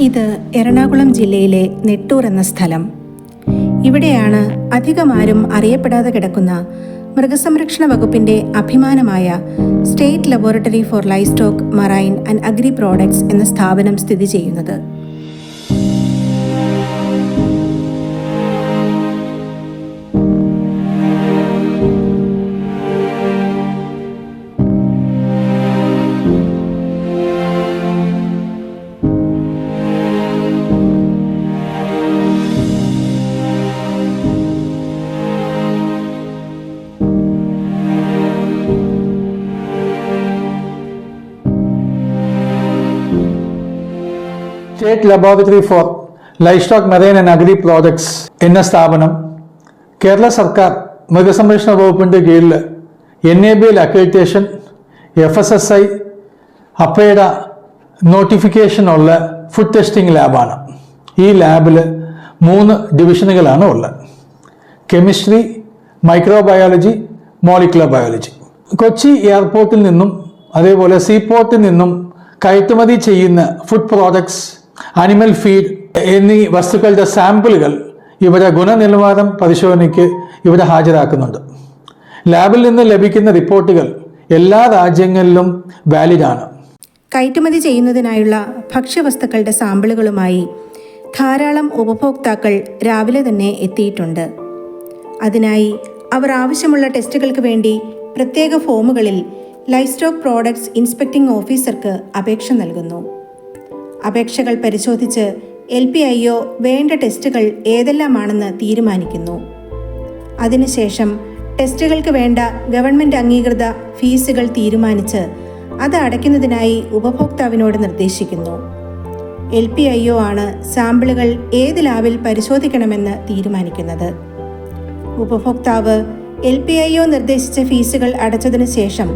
ഇത് എറണാകുളം ജില്ലയിലെ നെട്ടൂർ എന്ന സ്ഥലം. ഇവിടെയാണ് അധികം ആരും അറിയപ്പെടാതെ കിടക്കുന്ന മൃഗസംരക്ഷണ വകുപ്പിന്റെ അഭിമാനമായ state laboratory for livestock marine and agri products എന്ന സ്ഥാപനം സ്ഥിതി ചെയ്യുന്നത്. Laboratory for livestock marine and agri projects എന്ന സ്ഥാപനം കേരള സർക്കാർ മൃഗസംരക്ഷണ വകുപ്പിന്റെ കീഴിൽ N A B L accreditation F S S I അപ്പയുടെ നോട്ടിഫിക്കേഷനുള്ള ഫുഡ് ടെസ്റ്റിംഗ് ലാബാണ് ഈ ലാബിൽ മൂന്ന് ഡിവിഷനുകളാണ് ഉള്ളത്. Chemistry microbiology molecular biology Kochi എയർപോർട്ടിൽ നിന്നും അതേപോലെ സീപോർട്ടിൽ നിന്നും കയറ്റുമതി ചെയ്യുന്ന ഫുഡ് പ്രോഡക്ട്സ് അനിമൽ ഫീഡ് എന്നീ വസ്തുക്കളുടെ സാമ്പിളുകൾ ഇവിടെ ഗുണനിലവാരം പരിശോധനയ്ക്ക് ഇവരെ ഹാജരാക്കുന്നുണ്ട്. ലാബിൽ നിന്ന് ലഭിക്കുന്ന റിപ്പോർട്ടുകൾ എല്ലാ രാജ്യങ്ങളിലും വാലിഡ് ആണ്. കയറ്റുമതി ചെയ്യുന്നതിനായുള്ള ഭക്ഷ്യവസ്തുക്കളുടെ സാമ്പിളുകളുമായി ധാരാളം ഉപഭോക്താക്കൾ രാവിലെ തന്നെ എത്തിയിട്ടുണ്ട്. അതിനായി അവർ ആവശ്യമുള്ള ടെസ്റ്റുകൾക്ക് വേണ്ടി പ്രത്യേക ഫോമുകളിൽ ലൈഫ് സ്റ്റോക്ക് പ്രോഡക്ട്സ് ഇൻസ്പെക്ടിംഗ് ഓഫീസർക്ക് അപേക്ഷ നൽകുന്നു. അപേക്ഷകൾ പരിശോധിച്ച് എൽ പി ഐ ഒ വേണ്ട ടെസ്റ്റുകൾ ഏതെല്ലാമാണെന്ന് തീരുമാനിക്കുന്നു. അതിനുശേഷം ടെസ്റ്റുകൾക്ക് വേണ്ട ഗവൺമെന്റ് അംഗീകൃത ഫീസുകൾ തീരുമാനിച്ച് അത് അടയ്ക്കുന്നതിനായി ഉപഭോക്താവിനോട് നിർദ്ദേശിക്കുന്നു. എൽ പി ഐ ഒ ആണ് സാമ്പിളുകൾ ഏത് ലാബിൽ പരിശോധിക്കണമെന്ന് തീരുമാനിക്കുന്നത്. ഉപഭോക്താവ് എൽ പി ഐ ഒ നിർദ്ദേശിച്ച ഫീസുകൾ അടച്ചതിനു ശേഷം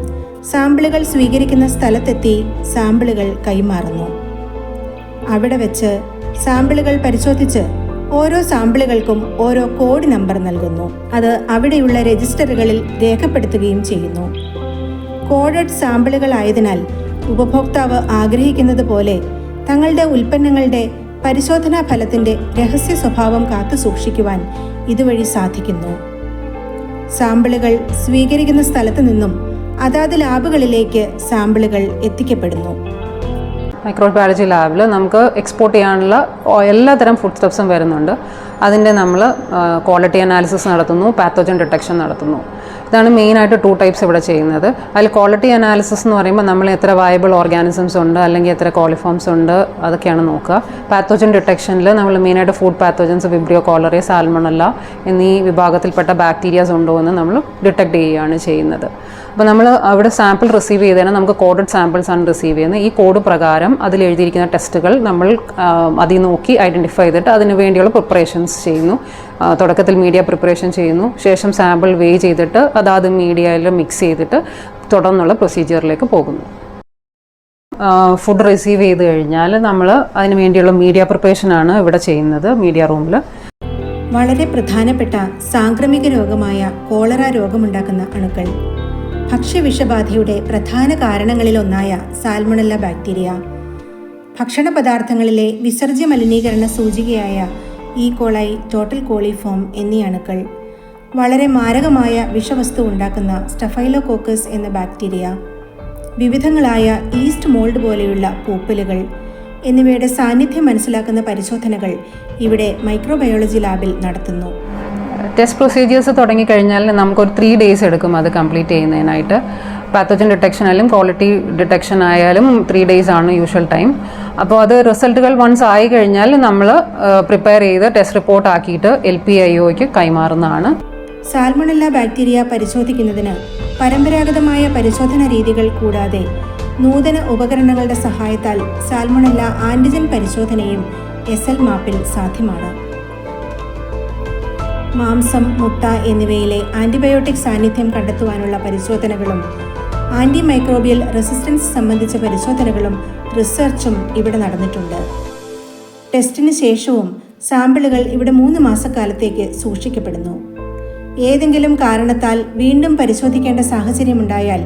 സാമ്പിളുകൾ സ്വീകരിക്കുന്ന സ്ഥലത്തെത്തി സാമ്പിളുകൾ കൈമാറുന്നു. അവിടെ വെച്ച് സാമ്പിളുകൾ പരിശോധിച്ച് ഓരോ സാമ്പിളുകൾക്കും ഓരോ കോഡ് നമ്പർ നൽകുന്നു. അത് അവിടെയുള്ള രജിസ്റ്ററുകളിൽ രേഖപ്പെടുത്തുകയും ചെയ്യുന്നു. കോഡഡ് സാമ്പിളുകൾ ആയതിനാൽ ഉപഭോക്താവ് ആഗ്രഹിക്കുന്നത് പോലെ തങ്ങളുടെ ഉൽപ്പന്നങ്ങളുടെ പരിശോധനാ ഫലത്തിന്റെ രഹസ്യ സ്വഭാവം കാത്തു സൂക്ഷിക്കുവാൻ ഇതുവഴി സാധിക്കുന്നു. സാമ്പിളുകൾ സ്വീകരിക്കുന്ന സ്ഥലത്തു നിന്നും അതാത് ലാബുകളിലേക്ക് സാമ്പിളുകൾ എത്തിക്കപ്പെടുന്നു. മൈക്രോബയോളജി ലാബിൽ നമുക്ക് എക്സ്പോർട്ട് ചെയ്യാനുള്ള എല്ലാത്തരം ഫുഡ് സ്റ്റെപ്സും വരുന്നുണ്ട്. അതിന്റെ നമ്മൾ ക്വാളിറ്റി അനാലിസിസ് നടത്തുന്നു പാത്തോജൻ ഡിറ്റക്ഷൻ നടത്തുന്നു. ഇതാണ് മെയിനായിട്ട് ടു ടൈപ്സ് ഇവിടെ ചെയ്യുന്നത്. അതിൽ ക്വാളിറ്റി അനാലിസിസ് എന്ന് പറയുമ്പോൾ നമ്മൾ എത്ര വയബിൾ ഓർഗാനിസംസ് ഉണ്ട് അല്ലെങ്കിൽ എത്ര കോളിഫോംസ് ഉണ്ട് അതൊക്കെയാണ് നോക്കുക. പാത്തോജൻ ഡിറ്റക്ഷനിൽ നമ്മൾ മെയിനായിട്ട് food pathogens vibrio cholerae salmonella എന്നീ വിഭാഗത്തിൽപ്പെട്ട ബാക്ടീരിയാസ് ഉണ്ടോ എന്ന് നമ്മൾ ഡിറ്റക്ട് ചെയ്യുകയാണ് ചെയ്യുന്നത്. അപ്പോൾ നമ്മൾ അവിടെ സാമ്പിൾ റിസീവ് ചെയ്തതിനാൽ നമുക്ക് കോഡഡ് സാമ്പിൾസ് ആണ് റിസീവ് ചെയ്യുന്നത്. ഈ കോഡ് പ്രകാരം അതിൽ എഴുതിയിരിക്കുന്ന ടെസ്റ്റുകൾ നമ്മൾ അതിൽ നോക്കി ഐഡന്റിഫൈ ചെയ്തിട്ട് അതിന് വേണ്ടിയുള്ള പ്രിപ്പറേഷൻസ് ചെയ്യുന്നു. തുടക്കത്തിൽ മീഡിയ പ്രിപ്പറേഷൻ ചെയ്യുന്നു. ശേഷം സാമ്പിൾ വേ ചെയ്തിട്ട് അതാത് മീഡിയയിൽ മിക്സ് ചെയ്തിട്ട് തുടർന്നുള്ള പ്രൊസീജിയറിലേക്ക് പോകുന്നു. ഫുഡ് റിസീവ് ചെയ്ത് കഴിഞ്ഞാൽ നമ്മൾ അതിന് വേണ്ടിയുള്ള മീഡിയ പ്രിപ്പറേഷനാണ് ഇവിടെ ചെയ്യുന്നത് മീഡിയ റൂമിൽ വളരെ പ്രധാനപ്പെട്ട സാംക്രമിക രോഗമായ കോളറ രോഗമുണ്ടാക്കുന്ന അണുക്കൾ. ഭക്ഷ്യവിഷബാധയുടെ പ്രധാന കാരണങ്ങളിലൊന്നായ സാൽമണല്ല ബാക്ടീരിയ. ഭക്ഷണ പദാർത്ഥങ്ങളിലെ വിസർജ്യ മലിനീകരണ സൂചികയായ ഈ കോളൈ ടോട്ടൽ കോളിഫോം എന്നീ അണുക്കൾ വളരെ മാരകമായ വിഷവസ്തു ഉണ്ടാക്കുന്ന സ്റ്റഫൈലോകോക്കസ് എന്ന ബാക്ടീരിയ. വിവിധങ്ങളായ ഈസ്റ്റ് മോൾഡ് പോലെയുള്ള പൂപ്പലുകൾ എന്നിവയുടെ സാന്നിധ്യം മനസ്സിലാക്കുന്ന പരിശോധനകൾ ഇവിടെ മൈക്രോബയോളജി ലാബിൽ നടത്തുന്നു. ടെസ്റ്റ് പ്രൊസീജിയേഴ്സ് തുടങ്ങിക്കഴിഞ്ഞാൽ നമുക്കൊരു ത്രീ ഡേയ്സ് എടുക്കും അത് കംപ്ലീറ്റ് ചെയ്യുന്നതിനായിട്ട്. പാത്തോജൻ ഡിറ്റക്ഷൻ ആയാലും ക്വാളിറ്റി ഡിറ്റക്ഷൻ ആയാലും ത്രീ ഡേയ്സ് ആണ് യൂഷ്വൽ ടൈം അപ്പോൾ അത് റിസൾട്ടുകൾ വൺസ് ആയി കഴിഞ്ഞാൽ നമ്മൾ പ്രിപ്പയർ ചെയ്ത് ടെസ്റ്റ് റിപ്പോർട്ട് ആക്കിയിട്ട് എൽ പി ഐ ഒക്ക് കൈമാറുന്നതാണ്. സാൽമണല്ല ബാക്ടീരിയ പരിശോധിക്കുന്നതിന് പരമ്പരാഗതമായ പരിശോധന രീതികൾ കൂടാതെ നൂതന ഉപകരണങ്ങളുടെ സഹായത്താൽ സാൽമണല്ല ആന്റിജൻ പരിശോധനയും എസ് എൽ മാപ്പിൽ സാധ്യമാണ്. മാംസം മുട്ട എന്നിവയിലെ ആന്റിബയോട്ടിക് സാന്നിധ്യം കണ്ടെത്തുവാനുള്ള പരിശോധനകളും ആന്റി മൈക്രോബിയൽ റെസിസ്റ്റൻസ് സംബന്ധിച്ച പരിശോധനകളും റിസർച്ചും ഇവിടെ നടന്നിട്ടുണ്ട്. ടെസ്റ്റിന് ശേഷവും സാമ്പിളുകൾ ഇവിടെ മൂന്ന് മാസക്കാലത്തേക്ക് സൂക്ഷിക്കപ്പെടുന്നു. ഏതെങ്കിലും കാരണത്താൽ വീണ്ടും പരിശോധിക്കേണ്ട സാഹചര്യമുണ്ടായാൽ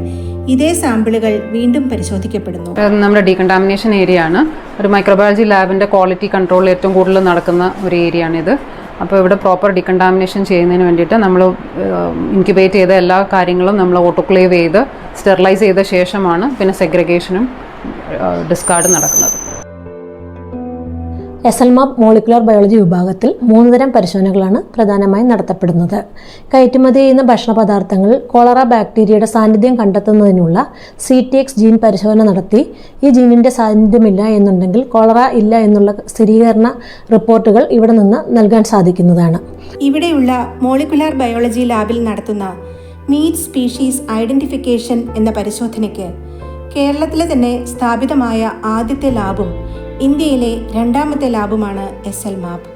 ഇതേ സാമ്പിളുകൾ വീണ്ടും പരിശോധിക്കപ്പെടുന്നു. നമ്മുടെ ഡീകണ്ടാമിനേഷൻ ഏരിയ ആണ്. ഒരു മൈക്രോബയോളജി ലാബിന്റെ ക്വാളിറ്റി കൺട്രോൾ ഏറ്റവും കൂടുതൽ നടക്കുന്ന ഒരു ഏരിയ ആണിത് അപ്പോൾ ഇവിടെ പ്രോപ്പർ ഡിക്കണ്ടാമിനേഷൻ ചെയ്യുന്നതിന് വേണ്ടിയിട്ട് നമ്മൾ ഇൻക്യുബേറ്റ് ചെയ്ത എല്ലാ കാര്യങ്ങളും നമ്മൾ ഓട്ടോക്ലേവ് ചെയ്ത് സ്റ്റെറിലൈസ് ചെയ്ത ശേഷമാണ് പിന്നെ സെഗ്രിഗേഷനും ഡിസ്കാർഡ് നടക്കുന്നത്. S L map molecular biology വിഭാഗത്തിൽ മൂന്ന് തരം പരിശോധനകളാണ് പ്രധാനമായും നടത്തപ്പെടുന്നത്. കയറ്റുമതി ചെയ്യുന്ന ഭക്ഷണ പദാർത്ഥങ്ങളിൽ കോളറ ബാക്ടീരിയയുടെ സാന്നിധ്യം കണ്ടെത്തുന്നതിനുള്ള സി ടി എക്സ് ജീൻ പരിശോധന നടത്തി. ഈ ജീനിന്റെ സാന്നിധ്യമില്ല എന്നുണ്ടെങ്കിൽ കോളറ ഇല്ല എന്നുള്ള സ്ഥിരീകരണ റിപ്പോർട്ടുകൾ ഇവിടെ നിന്ന് നൽകാൻ സാധിക്കുന്നതാണ്. ഇവിടെയുള്ള മോളിക്കുലർ ബയോളജി ലാബിൽ നടത്തുന്ന മീറ്റ് സ്പീഷീസ് ഐഡന്റിഫിക്കേഷൻ എന്ന പരിശോധനയ്ക്ക് കേരളത്തിലെ തന്നെ സ്ഥാപിതമായ ആദ്യത്തെ ലാബും ഇന്ത്യയിലെ രണ്ടാമത്തെ ലാബുമാണ് എസ് എൽ മാബ്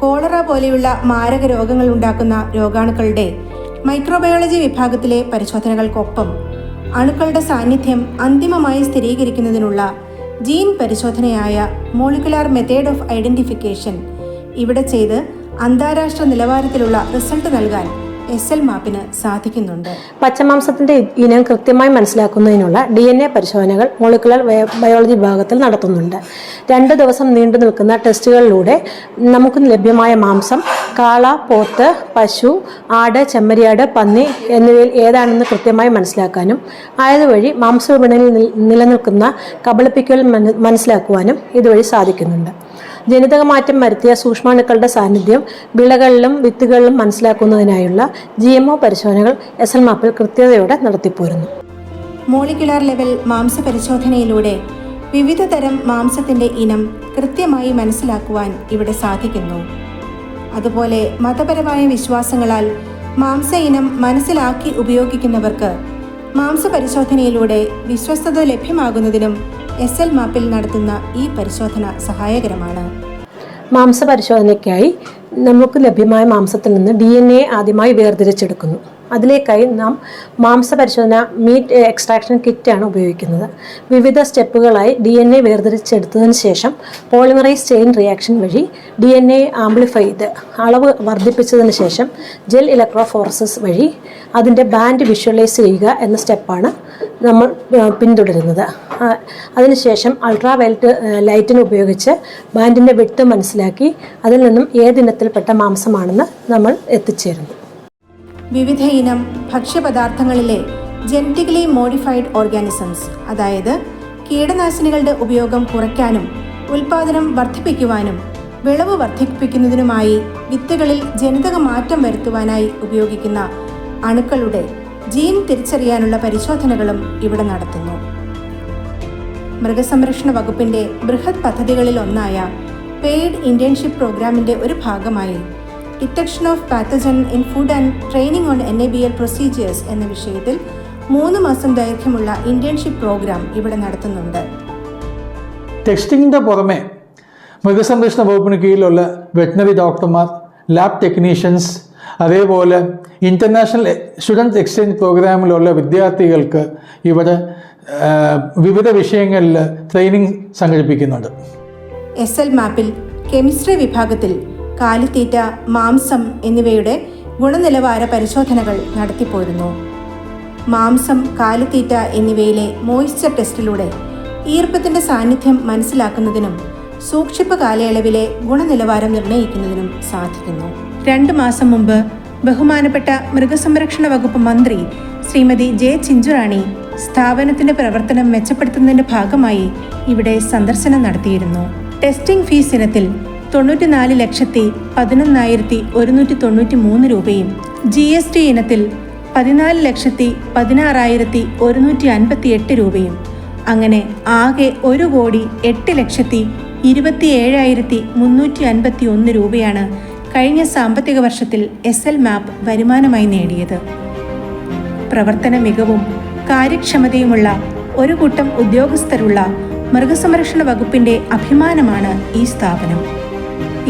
കോളറ പോലെയുള്ള മാരക രോഗങ്ങൾ ഉണ്ടാക്കുന്ന രോഗാണുക്കളുടെ മൈക്രോബയോളജി വിഭാഗത്തിലെ പരിശോധനകൾക്കൊപ്പം അണുക്കളുടെ സാന്നിധ്യം അന്തിമമായി സ്ഥിരീകരിക്കുന്നതിനുള്ള ജീൻ പരിശോധനയായ മോളിക്കുലാർ മെത്തേഡ് ഓഫ് ഐഡന്റിഫിക്കേഷൻ ഇവിടെ ചെയ്ത് അന്താരാഷ്ട്ര നിലവാരത്തിലുള്ള റിസൾട്ട് നൽകാൻ എസ് എൽ മാപ്പിന് സാധിക്കുന്നുണ്ട്. പച്ചമാംസത്തിന്റെ ഇനം കൃത്യമായി മനസ്സിലാക്കുന്നതിനുള്ള ഡി എൻ എ പരിശോധനകൾ മോളിക്കുലർ ബയോളജി വിഭാഗത്തിൽ നടത്തുന്നുണ്ട്. രണ്ട് ദിവസം നീണ്ടു നിൽക്കുന്ന ടെസ്റ്റുകളിലൂടെ നമുക്ക് ലഭ്യമായ മാംസം കാള പോത്ത് പശു ആട് ചെമ്മരിയാട് പന്നി എന്നിവയിൽ ഏതാണെന്ന് കൃത്യമായി മനസ്സിലാക്കാനും ആയതുവഴി മാംസ വിപണിയിൽ നിലനിൽക്കുന്ന കബളിപ്പിക്കൽ മനസ്സിലാക്കുവാനും ഇതുവഴി സാധിക്കുന്നുണ്ട്. ജനിതകമാറ്റം വരുത്തിയ സൂക്ഷ്മാണുക്കളുടെ സാന്നിധ്യം വിളകളിലും വിത്തുകളിലും മനസ്സിലാക്കുന്നതിനായുള്ള ജി എം ഒ പരിശോധനകൾ എസ് എൽ മാപ്പിൽ കൃത്യതയോടെ നടത്തിപ്പോരുന്നു. മോളിക്കുലാർ ലെവൽ മാംസ പരിശോധനയിലൂടെ വിവിധ തരം മാംസത്തിന്റെ ഇനം കൃത്യമായി മനസ്സിലാക്കുവാൻ ഇവിടെ സാധിക്കുന്നു. അതുപോലെ മതപരമായ വിശ്വാസങ്ങളാൽ മാംസ ഇനം മനസ്സിലാക്കി ഉപയോഗിക്കുന്നവർക്ക് മാംസ പരിശോധനയിലൂടെ വിശ്വസ്തത ലഭ്യമാകുന്നതിനും എസ് എൽ മാപ്പിൽ നടത്തുന്ന ഈ പരിശോധന സഹായകരമാണ്. മാംസ പരിശോധനയ്ക്കായി നമുക്ക് ലഭ്യമായ മാംസത്തിൽ നിന്ന് ഡി ആദ്യമായി വേർതിരിച്ചെടുക്കുന്നു. അതിലേക്കായി നാം മാംസ പരിശോധന മീറ്റ് എക്സ്ട്രാക്ഷൻ കിറ്റാണ് ഉപയോഗിക്കുന്നത്. വിവിധ സ്റ്റെപ്പുകളായി ഡി എൻ എ വേർതിരിച്ചെടുത്തതിന് ശേഷം പോളിമറൈസ് ചെയിൻ റിയാക്ഷൻ വഴി ഡി എൻ എ ആംപ്ലിഫൈ ചെയ്ത് അളവ് വർദ്ധിപ്പിച്ചതിന് ശേഷം ജെൽ ഇലക്ട്രോഫോറസിസ് വഴി അതിന്റെ ബാൻഡ് വിഷ്വലൈസ് ചെയ്യുക എന്ന സ്റ്റെപ്പാണ് നമ്മൾ പിന്തുടരുന്നത്. അതിനുശേഷം അൾട്രാ വയലറ്റ് ലൈറ്റിന് ഉപയോഗിച്ച് ബാൻഡിന്റെ വിട്ട് മനസ്സിലാക്കി അതിൽ നിന്നും ഏതിനത്തിൽപ്പെട്ട മാംസമാണെന്ന് നമ്മൾ എത്തിച്ചേരുന്നു. വിവിധ ഇനം ഭക്ഷ്യപദാർത്ഥങ്ങളിലെ ജനറ്റിക്കലി മോഡിഫൈഡ് ഓർഗാനിസംസ് അതായത് കീടനാശിനികളുടെ ഉപയോഗം കുറയ്ക്കാനും ഉൽപാദനം വർദ്ധിപ്പിക്കുവാനും വിളവ് വർദ്ധിപ്പിക്കുന്നതിനുമായി വിത്തുകളിൽ ജനിതക മാറ്റം വരുത്തുവാനായി ഉപയോഗിക്കുന്ന അണുക്കളുടെ ജീൻ തിരിച്ചറിയാനുള്ള പരിശോധനകളും ഇവിടെ നടത്തുന്നു. മൃഗസംരക്ഷണ വകുപ്പിന്റെ ബൃഹത് പദ്ധതികളിൽ ഒന്നായ പെയ്ഡ് ഇന്റേൺഷിപ്പ് പ്രോഗ്രാമിന്റെ ഒരു ഭാഗമായി detection of pathogen in food and training on N A B L procedures എന്ന വിഷയത്തിൽ മൂന്ന് മാസം ദൈർഘ്യമുള്ള ഇന്റേൺഷിപ്പ് പ്രോഗ്രാം ഇവിടെ നടത്തുന്നുണ്ട്. ടെക്സ്റ്റിങ്ങിന്റെ പുറമെ മൃഗസംരക്ഷണ വകുപ്പിന് കീഴിലുള്ള വെറ്റിനറി ഡോക്ടർമാർ ലാബ് ടെക്നീഷ്യൻസ് അതേപോലെ ഇന്റർനാഷണൽ സ്റ്റുഡൻസ് എക്സ്ചേഞ്ച് പ്രോഗ്രാമിലുള്ള വിദ്യാർത്ഥികൾക്ക് ഇവിടെ വിവിധ വിഷയങ്ങളിൽ ട്രെയിനിങ് സംഘടിപ്പിക്കുന്നുണ്ട്. എസ് എൽ മാപ്പിൽ കെമിസ്ട്രി വിഭാഗത്തിൽ കാലിത്തീറ്റ മാംസം എന്നിവയുടെ ഗുണനിലവാര പരിശോധനകൾ നടത്തിപ്പോരുന്നു. മാംസം കാലിത്തീറ്റ എന്നിവയിലെ മോയ്സ്ചർ ടെസ്റ്റിലൂടെ ഈർപ്പത്തിന്റെ സാന്നിധ്യം മനസ്സിലാക്കുന്നതിനും സൂക്ഷിപ്പ് കാലയളവിലെ ഗുണനിലവാരം നിർണയിക്കുന്നതിനും സാധിക്കുന്നു. രണ്ടു മാസം മുമ്പ് ബഹുമാനപ്പെട്ട മൃഗസംരക്ഷണ വകുപ്പ് മന്ത്രി ശ്രീമതി ജെ ചിഞ്ചുറാണി സ്ഥാപനത്തിന്റെ പ്രവർത്തനം മെച്ചപ്പെടുത്തുന്നതിന്റെ ഭാഗമായി ഇവിടെ സന്ദർശനം നടത്തിയിരുന്നു. ടെസ്റ്റിംഗ് ഫീസ് ഇനത്തിൽ തൊണ്ണൂറ്റിനാല് ലക്ഷത്തി പതിനൊന്നായിരത്തി ഒരുന്നൂറ്റി തൊണ്ണൂറ്റി മൂന്ന് രൂപയും. ജി എസ് ടി ഇനത്തിൽ പതിനാല് ലക്ഷത്തി പതിനാറായിരത്തി ഒരുന്നൂറ്റി അൻപത്തി എട്ട് രൂപയും. അങ്ങനെ ആകെ ഒരു കോടി എട്ട് ലക്ഷത്തി ഇരുപത്തി ഏഴായിരത്തി മുന്നൂറ്റി അൻപത്തി ഒന്ന് രൂപയാണ് കഴിഞ്ഞ സാമ്പത്തിക വർഷത്തിൽ എസ് എൽ മാപ്പ് വരുമാനമായി നേടിയത്. പ്രവർത്തന മികവും കാര്യക്ഷമതയുമുള്ള ഒരു കൂട്ടം ഉദ്യോഗസ്ഥരുള്ള മൃഗസംരക്ഷണ വകുപ്പിന്റെ അഭിമാനമാണ് ഈ സ്ഥാപനം.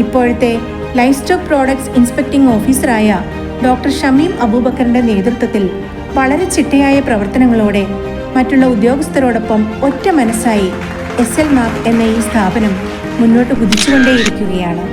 ഇപ്പോഴത്തെ ലൈഫ് സ്റ്റോക്ക് പ്രോഡക്ട്സ് ഇൻസ്പെക്ടിംഗ് ഓഫീസറായ ഡോക്ടർ ഷമീം അബൂബക്കറിന്റെ നേതൃത്വത്തിൽ വളരെ ചിട്ടയായ പ്രവർത്തനങ്ങളോടെ മറ്റുള്ള ഉദ്യോഗസ്ഥരോടൊപ്പം ഒറ്റ മനസ്സായി എസ് എൽ മാപ്പ് എന്ന ഈ സ്ഥാപനം മുന്നോട്ട് കുതിച്ചുകൊണ്ടേയിരിക്കുകയാണ്.